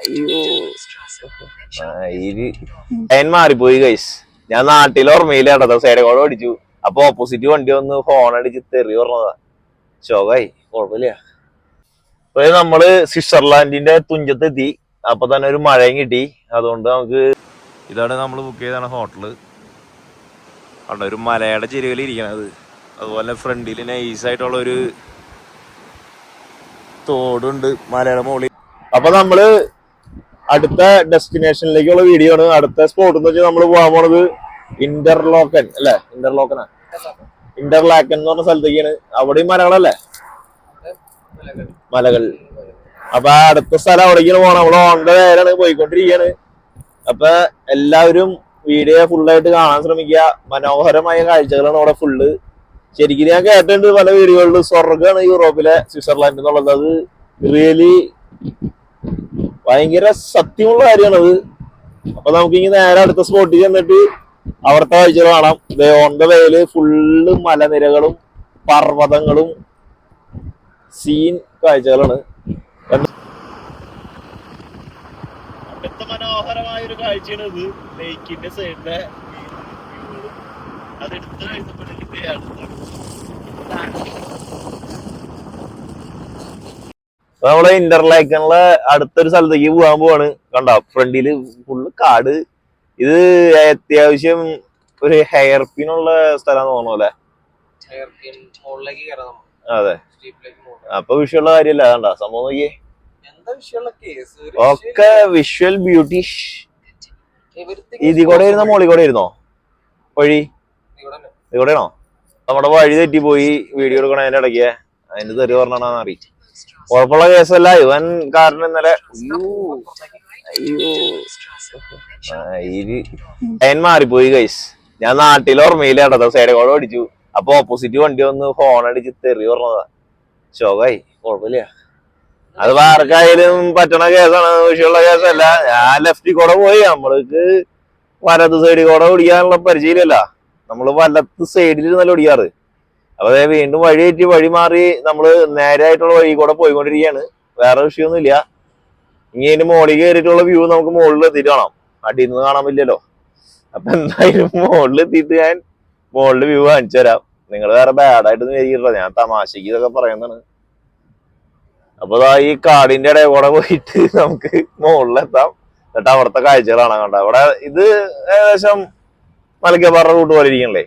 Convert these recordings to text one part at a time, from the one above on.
അയ്യോ. ലൈൻ മാറിപ്പോയി ഗൈസ് ഞാൻ നാട്ടിൽ ഓർമ്മയിലാട്ടോ സൈഡ് കൂടെ ഓടിച്ചു. അപ്പൊ ഓപ്പോസിറ്റ് വണ്ടി വന്ന് ഹോൺ അടിച്ച് തെറി പറഞ്ഞതാ. ശോകായി കുഴപ്പമില്ല. അപ്പൊ നമ്മൾ സ്വിറ്റ്സർലാൻഡിന്റെ തുഞ്ചത്തെത്തി. അപ്പൊ തന്നെ ഒരു മഴയും കിട്ടി. അതുകൊണ്ട് നമുക്ക് ഇതാണ് നമ്മൾ ബുക്ക് ചെയ്താണ് ഹോട്ടൽ അവിടെ ഒരു മലയുടെ ചെരുവിൽ ഇരിക്കണത് അതുപോലെ ഫ്രണ്ടിൽ നൈസ് ആയിട്ടുള്ള ഒരു തോടുണ്ട് മലയുടെ മുകളിൽ. അപ്പൊ നമ്മൾ അടുത്ത ഡെസ്റ്റിനേഷനിലേക്കുള്ള വീഡിയോ ആണ്. അടുത്ത സ്പോട്ട് എന്ന് വെച്ചാൽ നമ്മൾ പോകാൻ പോണത് ഇന്റർലോക്കൻ അല്ലെ? ഇന്റർലോക്കനാ ഇന്റർലാക്കൻ എന്ന് പറഞ്ഞ സ്ഥലത്തേക്കാണ്. അവിടെയും മലകളല്ലേ? മലകൾ. അപ്പൊ അടുത്ത സ്ഥലം അവിടേക്കാണ് പോകണം നമ്മൾ ഓണ്ട നേരാണ് പോയിക്കൊണ്ടിരിക്കുകയാണ് അപ്പൊ എല്ലാവരും വീഡിയോ ഫുള്ളായിട്ട് കാണാൻ ശ്രമിക്കുക. മനോഹരമായ കാഴ്ചകളാണ് അവിടെ ഫുള്ള് ശരിക്കും ഞാൻ കേട്ടിട്ടുണ്ട് പല വീഡിയോകളിൽ സ്വർഗമാണ് യൂറോപ്പിലെ സ്വിറ്റ്സർലാൻഡ് എന്നുള്ളത്. അത് റിയലി ഭയങ്കര സത്യമുള്ള കാര്യമാണ് അത് അപ്പൊ നമുക്ക് ഇനി നേരെ അടുത്ത സ്പോട്ടിൽ ചെന്നിട്ട് അവിടുത്തെ കാഴ്ചകൾ കാണാം. ഓൺ ദ വേയിൽ ഫുള്ള് മലനിരകളും പർവതങ്ങളും സീൻ കാഴ്ചകളാണ്. മനോഹരമായ ഒരു കാഴ്ചയാണ് ഇത് ലേക്കിന്റെ സൈഡിലെ അത് നമ്മളെ ഇന്റർലാക്കിനുള്ള അടുത്തൊരു സ്ഥലത്തേക്ക് പോകാൻ പോവാണ്. കണ്ട? ഫ്രണ്ടിൽ ഫുള്ള് കാട്. ഇത് അത്യാവശ്യം ഒരു ഹെയർ പിനുള്ള സ്ഥലം തോന്നുന്നു അല്ലെ? അതെ. അപ്പൊ വിഷയമുള്ള കാര്യല്ല കണ്ട? സംഭവം നോക്കിയേ. ഒക്കെ വിഷ്വൽ ബ്യൂട്ടി ഇതിൽ കൂടെ ഇരുന്ന മോളി കൂടെ ഇരുന്നോ വഴി? ഇതി തന്നെ. ഇത് കൂടെയാണോ നമ്മുടെ വഴി തെറ്റിപ്പോയി. വീഡിയോ എടുക്കണതിന്റെ ഇടയ്ക്ക്. അതിന് തെറി പറഞ്ഞാന്ന് അറി കുഴപ്പമുള്ള കേസല്ല. ഇവൻ കാരണം ഇന്നലെ ലൈൻ മാറിപ്പോയി കൈസ് ഞാൻ നാട്ടിൽ ഓർമ്മയിലാട്ടോ സൈഡ് കൂടെ ഓടിച്ചു. അപ്പൊ ഓപ്പോസിറ്റ് വണ്ടി വന്ന് ഹോൺ അടിച്ച് തെറി പറഞ്ഞതാ. ശോകായി കുഴപ്പമില്ല. അത് ആർക്കായാലും പറ്റണ കേസാണ്. വിഷയമുള്ള കേസല്ല. ഞാൻ ലെഫ്റ്റിൽ കൂടെ പോയി. നമ്മൾക്ക് വലത് സൈഡിൽ കൂടെ ഓടിക്കാനുള്ള പരിചയമില്ലല്ല. നമ്മൾ വലത്ത് സൈഡിൽ ഇരുന്നല്ലോ ഓടിക്കാറ്. അപ്പൊ വീണ്ടും വഴി തെറ്റി വഴി മാറി നമ്മൾ നേരായിട്ടുള്ള വഴി കൂടെ പോയിക്കൊണ്ടിരിക്കുകയാണ്. വേറെ വിഷയമൊന്നുമില്ല. ഇനി അതിന്റെ മുകളിൽ കയറിയിട്ടുള്ള വ്യൂ നമുക്ക് മുകളിൽ എത്തിയിട്ട് കാണാം. അടിയിൽ നിന്ന് കാണാൻ പറ്റില്ലല്ലോ. അപ്പൊ എന്തായാലും മുകളിൽ എത്തിയിട്ട് ഞാൻ മുകളിൽ വ്യൂ കാണിച്ചു തരാം. നിങ്ങൾ വേറെ ബാഡായിട്ടൊന്നും വിചാരിക്കില്ല ഞാൻ തമാശക്ക് ഇതൊക്കെ പറയുന്നതാണ്. അപ്പൊ ഈ കാടിന്റെ ഇടയിൽ കൂടെ പോയിട്ട് നമുക്ക് മുകളിലെത്താം എന്നിട്ട് അവിടുത്തെ കാഴ്ചകൾ കാണാൻ കണ്ട അവിടെ ഇത് ഏകദേശം മലക്കപ്പാറ റൂട്ട് പോലെ ഇരിക്കണല്ലേ?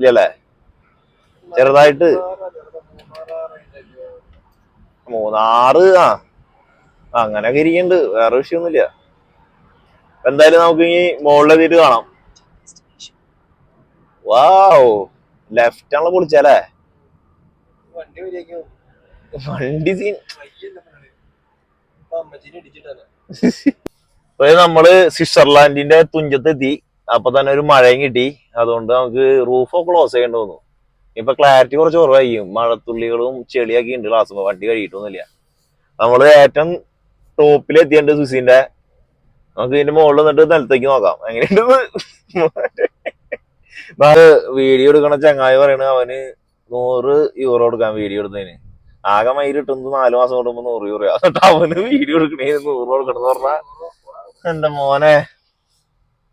ഇല്ലല്ലേ ചെറുതായിട്ട് മൂന്നാറ് ആ. അങ്ങനെയൊക്കെ ഇരിക്കുന്നുണ്ട്. വേറെ വിഷയമൊന്നുമില്ല. അപ്പൊ എന്തായാലും നമുക്ക് ഇനി മുകളിലെത്തിയിട്ട് കാണാം. വാവ്. ലെഫ്റ്റ് ആണല്ലോ പൊളിച്ചാലേ വണ്ടി സീൻ. അപ്പൊ നമ്മൾ സ്വിറ്റ്സർലാൻഡിന്റെ തുഞ്ചത്തെത്തി. അപ്പൊ തന്നെ ഒരു മഴയും കിട്ടി. അതുകൊണ്ട് നമുക്ക് റൂഫ് ക്ലോസ് ചെയ്യേണ്ടി വന്നു. ഇപ്പൊ ക്ലാരിറ്റി കുറച്ച് കുറവായി മഴത്തുള്ളികളും ചെളിയൊക്കെ ഉണ്ട് ക്ലാസ് വണ്ടി കഴിയിട്ടൊന്നുമില്ല നമ്മൾ ഏറ്റവും ടോപ്പിൽ എത്തിയുണ്ട് സുസിന്റെ നമുക്ക് ഇതിന്റെ മുകളിൽ നിന്നിട്ട് നിലത്തേക്ക് നോക്കാം. എങ്ങനെയുണ്ട് വീഡിയോ എടുക്കണ ചങ്ങായി പറയണ അവന് നൂറ് യൂറോ എടുക്കാൻ വീഡിയോ എടുത്തതിന്. ആകെ മയിൽ കിട്ടുന്നത് നാല് മാസം കൂടുമ്പോ നൂറ് യൂറോ എന്നിട്ട് അവന് വീഡിയോ എടുക്കണേ നൂറ് കൊടുക്കണം പറഞ്ഞാ എന്റെ മോനെ?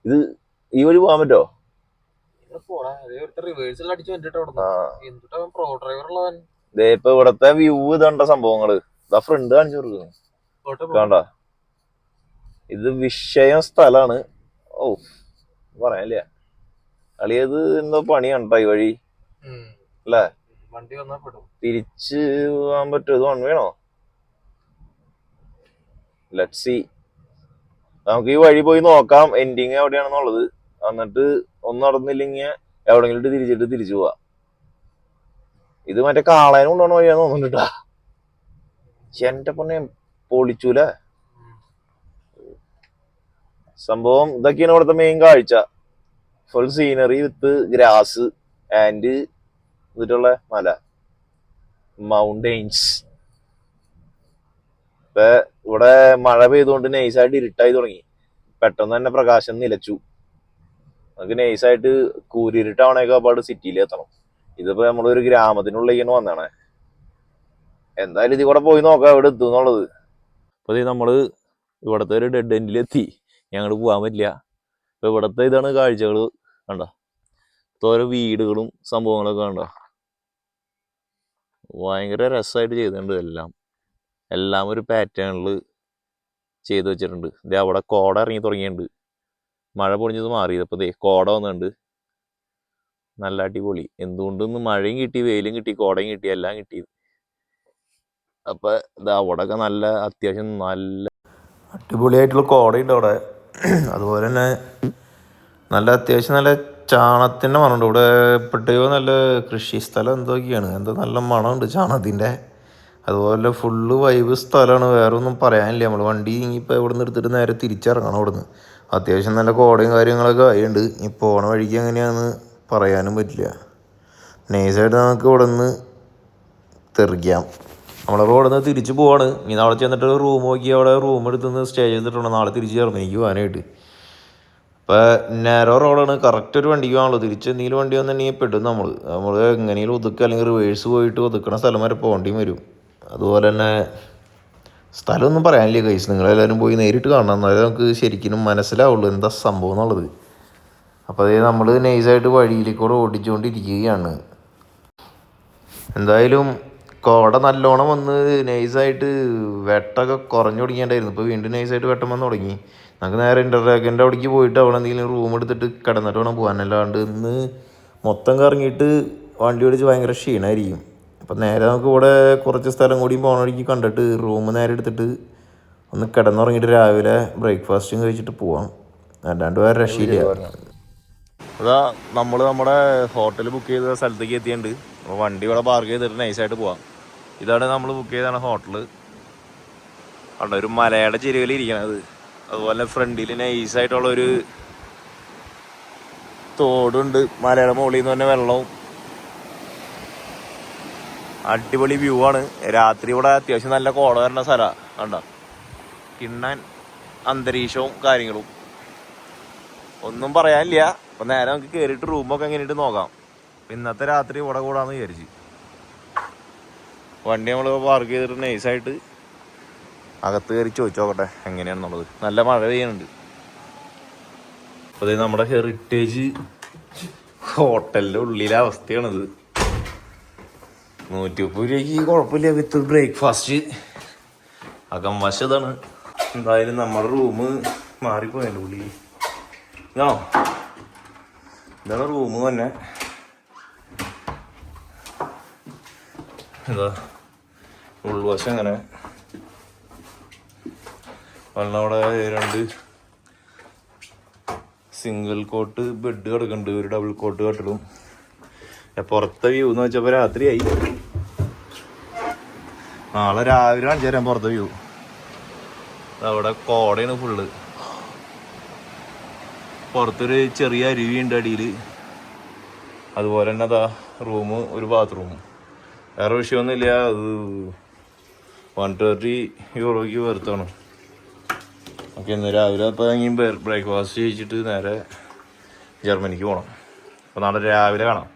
ഇത് ഈ വഴി പോകാൻ പറ്റോ? ഇപ്പൊ ഇവിടത്തെ വ്യൂ ഇതണ്ട സംഭവങ്ങൾ. ഇതാ ഫ്രണ്ട് കാണിച്ചു കൊടുക്കുന്നു. കണ്ട? ഇത് വിഷയം സ്ഥലാണ്. ഓ പറയാനില്ല. അളിയത് എന്തോ പണിയാണ് ഈ വഴി. അല്ലേ? വണ്ടി വന്നാ പെടും. തിരിച്ച് പോകാൻ പറ്റുമോ ഇത് വൺ വേണോ? ലെറ്റ് സി നമുക്ക് ഈ വഴി പോയി നോക്കാം. എൻഡിങ് എവിടെയാണെന്നുള്ളത്. എന്നിട്ട് ഒന്നും നടന്നില്ലെങ്കിൽ എവിടെങ്കിലും തിരിച്ചിട്ട് തിരിച്ചു പോവാ. ഇത് മറ്റേ കാളേനും കൊണ്ടുപോകണ വഴിയാന്ന് തോന്നുന്നുണ്ടാ എന്റെ പൊന്നെ പൊളിച്ചൂലേ? സംഭവം ഇതൊക്കെയാണ് ഇവിടുത്തെ മെയിൻ കാഴ്ച. Full scenery with grass and എന്നിട്ടുള്ള മല. മൗണ്ടെയിൻസ് ഇപ്പൊ ഇവിടെ മഴ പെയ്തുകൊണ്ട് നൈസായിട്ട് ഇരുട്ടായി തുടങ്ങി. പെട്ടെന്ന് തന്നെ പ്രകാശം നിലച്ചു. നമുക്ക് നൈസായിട്ട് കൂരിരുട്ടാവണേക്കാ പാട് സിറ്റിയിൽ എത്തണം. ഇതിപ്പോ നമ്മളൊരു ഗ്രാമത്തിനുള്ളിലേക്ക് വന്നാണ്. എന്തായാലും ഇതിൽ കൂടെ പോയി നോക്കാം എവിടെ എത്തും എന്നുള്ളത്. അപ്പോൾ ഇത് നമ്മൾ ഇവിടുത്തെ ഒരു ഡെഡ് എൻഡിൽ എത്തി. ഞങ്ങൾ പോകാൻ പറ്റില്ല. അപ്പോൾ ഇവിടുത്തെ ഇതാണ് കാഴ്ചകൾ കണ്ട? ഓരോ വീടുകളും സംഭവങ്ങളൊക്കെ കണ്ട? ഭയങ്കര രസമായിട്ട് ചെയ്തിട്ടുണ്ട് എല്ലാം. എല്ലാം ഒരു പാറ്റേണിൽ ചെയ്തു വെച്ചിട്ടുണ്ട്. ഇത് അവിടെ കോട ഇറങ്ങി തുടങ്ങിയിട്ടുണ്ട്. മഴ പൊടിഞ്ഞത് മാറിയത് അപ്പോൾ ദേ കോട വന്നിട്ടുണ്ട്. നല്ല അടിപൊളി. എന്തുകൊണ്ടൊന്ന് മഴയും കിട്ടി വെയിലും കിട്ടി കോടയും കിട്ടി എല്ലാം കിട്ടിയത് അപ്പൊ ഇത് അവിടെയൊക്കെ നല്ല അത്യാവശ്യം നല്ല അടിപൊളിയായിട്ടുള്ള കോടയുണ്ട് അവിടെ. അതുപോലെ തന്നെ നല്ല അത്യാവശ്യം നല്ല ചാണത്തിന്റെ മണമുണ്ട്. ഇവിടെ പ്രത്യേക നല്ല കൃഷി സ്ഥലം എന്തൊക്കെയാണ്? എന്തോ നല്ല മണമുണ്ട് ചാണത്തിന്റെ അതുപോലെ ഫുള്ള് വൈബ് സ്ഥലമാണ്. വേറെ ഒന്നും പറയാനില്ല. നമ്മൾ വണ്ടി ഇനിയിപ്പോൾ ഇവിടെ നിന്ന് എടുത്തിട്ട് നേരെ തിരിച്ചിറങ്ങണം അവിടെ നിന്ന് അത്യാവശ്യം നല്ല കോടയും കാര്യങ്ങളൊക്കെ ആയിട്ടുണ്ട് ഇനി പോണ വഴിക്ക് എങ്ങനെയാണെന്ന് പറയാനും പറ്റില്ല. നൈസായിട്ട് നമുക്ക് ഇവിടെ നിന്ന് തെറിക്കാം. നമ്മളപ്പോൾ ഇവിടെ നിന്ന് തിരിച്ച് പോവാണ്. ഇനി നാളെ ചെന്നിട്ട് റൂം നോക്കി അവിടെ റൂം എടുത്തുനിന്ന് സ്റ്റേ ചെയ്തിട്ടുണ്ട്? നാളെ തിരിച്ച് ജർമ്മനിക്ക് പോകാനായിട്ട് ഇപ്പോൾ നാരോ റോഡാണ് കറക്റ്റ് ഒരു വണ്ടിക്ക് വേണമല്ലോ തിരിച്ച് എന്തെങ്കിലും വണ്ടി വന്നിട്ടുണ്ടെങ്കിൽ പെട്ടെന്ന് നമ്മൾ നമ്മൾ എങ്ങനെയും ഒതുക്കുക. അല്ലെങ്കിൽ റിവേഴ്സ് പോയിട്ട് ഒതുക്കണ സ്ഥലം വരെ പോകേണ്ടിയും വരും. അതുപോലെ തന്നെ സ്ഥലമൊന്നും പറയാനില്ല കൈസ് നിങ്ങളെല്ലാവരും പോയി നേരിട്ട് കാണണം. എന്നാലേ നമുക്ക് ശരിക്കും മനസ്സിലാവുള്ളൂ എന്താ സംഭവം എന്നുള്ളത്. അപ്പോൾ അതേ നമ്മൾ നൈസായിട്ട് വഴിയിലേക്കൂടെ ഓടിച്ചുകൊണ്ടിരിക്കുകയാണ് എന്തായാലും കോട നല്ലോണം വന്ന് നൈസായിട്ട് വെട്ടൊക്കെ കുറഞ്ഞു തുടങ്ങിയിട്ടുണ്ടായിരുന്നു. ഇപ്പോൾ വീണ്ടും നൈസായിട്ട് വെട്ടം വന്ന് തുടങ്ങി. നമുക്ക് നേരെ ഇന്റർലാക്കിന്റെ അവിടേക്ക് പോയിട്ട് അവിടെ എന്തെങ്കിലും റൂം എടുത്തിട്ട് കിടന്നിട്ട് വേണം പോകാൻ. അല്ലാണ്ട് ഇന്ന് മൊത്തം കറങ്ങിയിട്ട് വണ്ടി ഓടിച്ച് ഭയങ്കര ക്ഷീണമായിരിക്കും അപ്പം നേരെ നമുക്ക് ഇവിടെ കുറച്ച് സ്ഥലം കൂടി പോകണ വഴിക്ക് കണ്ടിട്ട് റൂം നേരെ എടുത്തിട്ട് ഒന്ന് കിടന്നുറങ്ങിയിട്ട് രാവിലെ ബ്രേക്ക്ഫാസ്റ്റും കഴിച്ചിട്ട് പോവാം. അല്ലാണ്ട് വേറെ രക്ഷയില്ല. അതാ നമ്മൾ നമ്മുടെ ഹോട്ടൽ ബുക്ക് ചെയ്ത സ്ഥലത്തേക്ക് എത്തിയിട്ടുണ്ട്. അപ്പോൾ വണ്ടി ഇവിടെ പാർക്ക് ചെയ്തിട്ട് നൈസായിട്ട് പോവാം. ഇതാണ് നമ്മൾ ബുക്ക് ചെയ്താണ് ഹോട്ടൽ അവിടെ ഒരു മലയുടെ ചെരുവിൽ ഇരിക്കണത്. അതുപോലെ ഫ്രണ്ടിൽ നൈസായിട്ടുള്ള ഒരു തോടുണ്ട്. മലയുടെ മുകളിൽ നിന്ന് തന്നെ വെള്ളവും അടിപൊളി വ്യൂ ആണ്. രാത്രി ഇവിടെ അത്യാവശ്യം നല്ല കോട വരുന്ന സ്ഥലമാണ് കണ്ട. കിണ്ണാൻ അന്തരീക്ഷവും കാര്യങ്ങളും. ഒന്നും പറയാനില്ല. അപ്പൊ നേരെ നമുക്ക് കേറിട്ട് റൂമൊക്കെ എങ്ങനെയിട്ട് നോക്കാം. ഇന്നത്തെ രാത്രി ഇവിടെ കൂടാന്ന് വിചാരിച്ചു. വണ്ടി നമ്മൾ പാർക്ക് ചെയ്തിട്ട് നൈസായിട്ട് അകത്ത് കയറി ചോദിച്ചു നോക്കട്ടെ എങ്ങനെയാണെന്നുള്ളത്. നല്ല മഴ പെയ്യുന്നുണ്ട്. അപ്പൊ നമ്മുടെ ഹെറിറ്റേജ് ഹോട്ടലിന്റെ ഉള്ളിലെ അവസ്ഥയാണിത്. നൂറ്റി മുപ്പത് രൂപയ്ക്ക് കുഴപ്പമില്ല വിത്ത് ബ്രേക്ക്ഫാസ്റ്റ് അകം വശതാണ്. എന്തായാലും നമ്മുടെ റൂം മാറിപ്പോയതിന്റെ ഉള്ളിൽ ഇതാണോ ഇതാണ് റൂം തന്നെ. ഇതാ. ഉൾവശം അങ്ങനെ അവിടെ രണ്ട് സിംഗിൾ കോട്ട് ബെഡ് കിടക്കുന്നുണ്ട്. ഒരു ഡബിൾ കോട്ട് കെട്ടിടും. പുറത്തെ വ്യൂ എന്ന് വെച്ചപ്പോ രാത്രിയായി. നാളെ രാവിലെ കാണിച്ചു തരാം പുറത്ത് വ്യൂ അവിടെ കോടയാണ് ഫുള്ള് പുറത്തൊരു ചെറിയ അരുവി ഉണ്ട് അടിയിൽ അതുപോലെ തന്നെ അതാ റൂം ഒരു ബാത്റൂം വേറെ വിഷയമൊന്നുമില്ല. അത് വൺ തേർട്ടി യൂറോയ്ക്ക് വെറുത്താണ്. ഓക്കെ ഇന്ന് രാവിലെ അപ്പോൾ ഇനി ബ്രേക്ക്ഫാസ്റ്റ് കഴിച്ചിട്ട് നേരെ ജർമ്മനിക്ക് പോകണം അപ്പോൾ നാളെ രാവിലെ കാണാം.